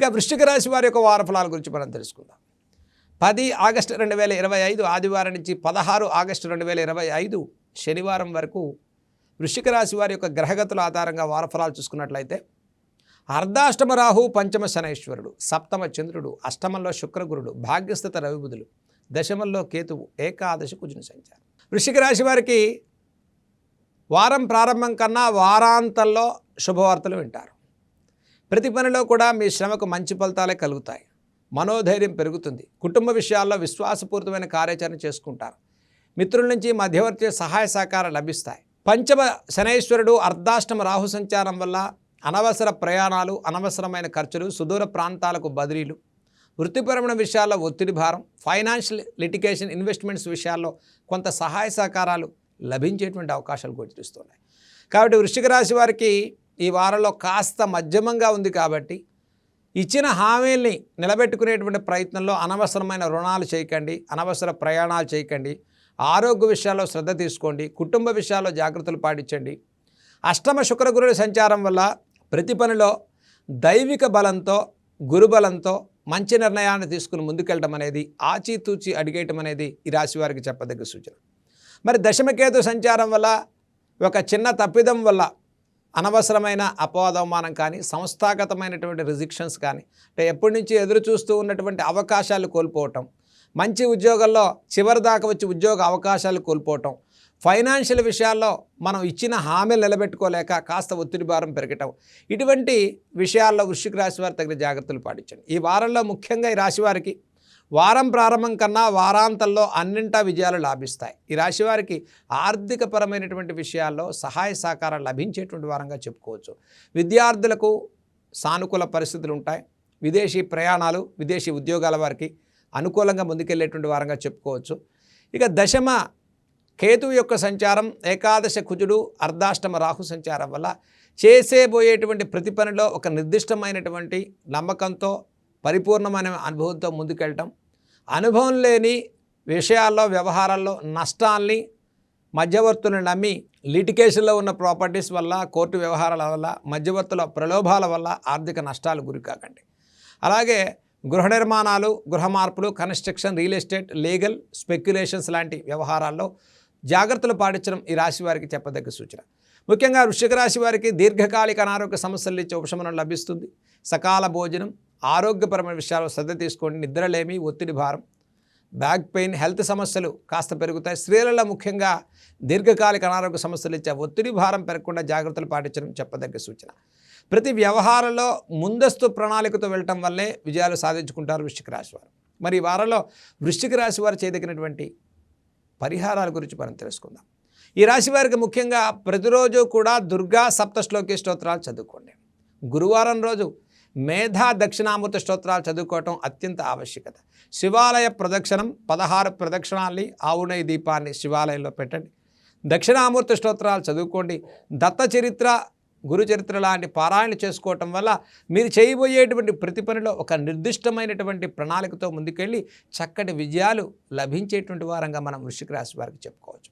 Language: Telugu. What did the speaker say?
ఇక వృశ్చిక రాశి వారి యొక్క వార ఫలాల గురించి మనం తెలుసుకుందాం. పది ఆగస్టు రెండు వేల ఇరవై ఐదు ఆదివారం నుంచి పదహారు ఆగస్టు రెండు వేల ఇరవై ఐదు శనివారం వరకు వృశ్చిక రాశి వారి యొక్క గ్రహగతుల ఆధారంగా వారఫలాలు చూసుకున్నట్లయితే అర్ధాష్టమ రాహు పంచమ శనైశ్వరుడు సప్తమ చంద్రుడు అష్టమంలో శుక్రగురుడు భాగ్యస్థిత రవిబుధులు దశమంలో కేతువు ఏకాదశి కుజుని సంచారం. వృషిక రాశి వారికి వారం ప్రారంభం కన్నా వారాంతంలో శుభవార్తలు వింటారు. ప్రతి పనిలో కూడా మీ శ్రమకు మంచి ఫలితాలే కలుగుతాయి. మనోధైర్యం పెరుగుతుంది. కుటుంబ విషయాల్లో విశ్వాసపూరితమైన కార్యాచరణ చేసుకుంటారు. మిత్రుల నుంచి మధ్యవర్తి సహాయ సహకారం లభిస్తాయి. పంచమ శనైశ్వరుడు అర్ధాష్టమ రాహు సంచారం వల్ల అనవసర ప్రయాణాలు అనవసరమైన ఖర్చులు సుదూర ప్రాంతాలకు బదిలీలు వృత్తిపరమైన విషయాల్లో ఒత్తిడి భారం ఫైనాన్షియల్ లిటికేషన్ ఇన్వెస్ట్మెంట్స్ విషయాల్లో కొంత సహాయ సహకారాలు లభించేటువంటి అవకాశాలు గోచరిస్తున్నాయి. కాబట్టి వృశ్చిక రాశి వారికి ఈ వారంలో కాస్త మధ్యమంగా ఉంది కాబట్టి ఇచ్చిన హామీల్ని నిలబెట్టుకునేటువంటి ప్రయత్నంలో అనవసరమైన రుణాలు చేయకండి అనవసర ప్రయాణాలు చేయకండి ఆరోగ్య విషయాల్లో శ్రద్ధ తీసుకోండి కుటుంబ విషయాల్లో జాగ్రత్తలు పాటించండి. అష్టమ శుక్రగురుల సంచారం వల్ల ప్రతి పనిలో దైవిక బలంతో గురుబలంతో మంచి నిర్ణయాన్ని తీసుకుని ముందుకెళ్ళడం అనేది ఆచితూచి అడిగేయటం అనేది ఈ రాశి వారికి చెప్పదగ్గ సూచన. మరి దశమకేతు సంచారం వల్ల ఒక చిన్న తప్పిదం వల్ల అనవసరమైన అపవాదవమానం కానీ సంస్థాగతమైనటువంటి రిజిక్షన్స్ కానీ అంటే ఎప్పటి నుంచి ఎదురు చూస్తూ ఉన్నటువంటి అవకాశాలు కోల్పోవటం మంచి ఉద్యోగంలో చివరి దాకా వచ్చి ఉద్యోగ అవకాశాలు కోల్పోవటం ఫైనాన్షియల్ విషయాల్లో మనం ఇచ్చిన హామీలు నిలబెట్టుకోలేక కాస్త ఒత్తిడి భారం పెరగటం ఇటువంటి విషయాల్లో వృశ్చిక రాశి వారు తగిన జాగ్రత్తలు పాటించండి. ఈ వారంలో ముఖ్యంగా ఈ రాశివారికి వారం ప్రారంభం కన్నా వారాంతంలో అన్నింటా విజయాలు లాభిస్తాయి. ఈ రాశి వారికి ఆర్థికపరమైనటువంటి విషయాల్లో సహాయ సహకారం లభించేటువంటి వారంగా చెప్పుకోవచ్చు. విద్యార్థులకు సానుకూల పరిస్థితులు ఉంటాయి. విదేశీ ప్రయాణాలు విదేశీ ఉద్యోగాల వారికి అనుకూలంగా ముందుకెళ్ళేటువంటి వారంగా చెప్పుకోవచ్చు. ఇక దశమ కేతువు యొక్క సంచారం ఏకాదశ కుజుడు అర్ధాష్టమ రాహు సంచారం వల్ల చేసేబోయేటువంటి ప్రతి పనిలో ఒక నిర్దిష్టమైనటువంటి నమ్మకంతో పరిపూర్ణమైన అనుభవంతో ముందుకెళ్ళటం అనుభవం లేని విషయాల్లో వ్యవహారాల్లో నష్టాల్ని మధ్యవర్తులను నమ్మి లిటికేషన్లో ఉన్న ప్రాపర్టీస్ వల్ల కోర్టు వ్యవహారాల వల్ల మధ్యవర్తుల ప్రలోభాల వల్ల ఆర్థిక నష్టాలు గురికాకండి అలాగే గృహ నిర్మాణాలు గృహ మార్పులు construction real estate legal speculations లాంటి వ్యవహారాల్లో జాగ్రత్తలు పాటించడం ఈ రాశి వారికి చెప్పదగ్గ సూచన. ముఖ్యంగా వృషిక రాశి వారికి దీర్ఘకాలిక అనారోగ్య సమస్యల నుంచి ఉపశమనం లభిస్తుంది. సకాల భోజనం ఆరోగ్యపరమైన విషయాల్లో శ్రద్ధ తీసుకోండి. నిద్రలేమి ఒత్తిడి భారం బ్యాక్ పెయిన్ హెల్త్ సమస్యలు కాస్త పెరుగుతాయి. స్త్రీలలో ముఖ్యంగా దీర్ఘకాలిక అనారోగ్య సమస్యలు ఇచ్చే ఒత్తిడి భారం పెరగకుండా జాగ్రత్తలు పాటించడం చెప్పదగ్గ సూచన. ప్రతి వ్యవహారంలో ముందస్తు ప్రణాళికతో వెళ్ళటం వల్లే విజయాలు సాధించుకుంటారు వృశ్చిక రాశి వారు. మరి ఈ వారంలో వృశ్చిక రాశి వారు చేయదగినటువంటి పరిహారాల గురించి మనం తెలుసుకుందాం. ఈ రాశి వారికి ముఖ్యంగా ప్రతిరోజు కూడా దుర్గా సప్త శ్లోకి స్తోత్రాలు చదువుకోండి. గురువారం రోజు మేధా దక్షిణామృత స్తోత్రాలు చదువుకోవటం అత్యంత ఆవశ్యకత. శివాలయ ప్రదక్షిణం పదహారు ప్రదక్షిణాల్ని ఆవునై దీపాన్ని శివాలయంలో పెట్టండి. దక్షిణామూర్తి స్తోత్రాలు చదువుకోండి. దత్త చరిత్ర గురు చరిత్ర లాంటి పారాయణ చేసుకోవటం వల్ల మీరు చేయబోయేటువంటి ప్రతి పనిలో ఒక నిర్దిష్టమైనటువంటి ప్రణాళికతో ముందుకెళ్ళి చక్కటి విజయాలు లభించేటువంటి వారంగా మనం వృషిక రాశి వారికి చెప్పుకోవచ్చు.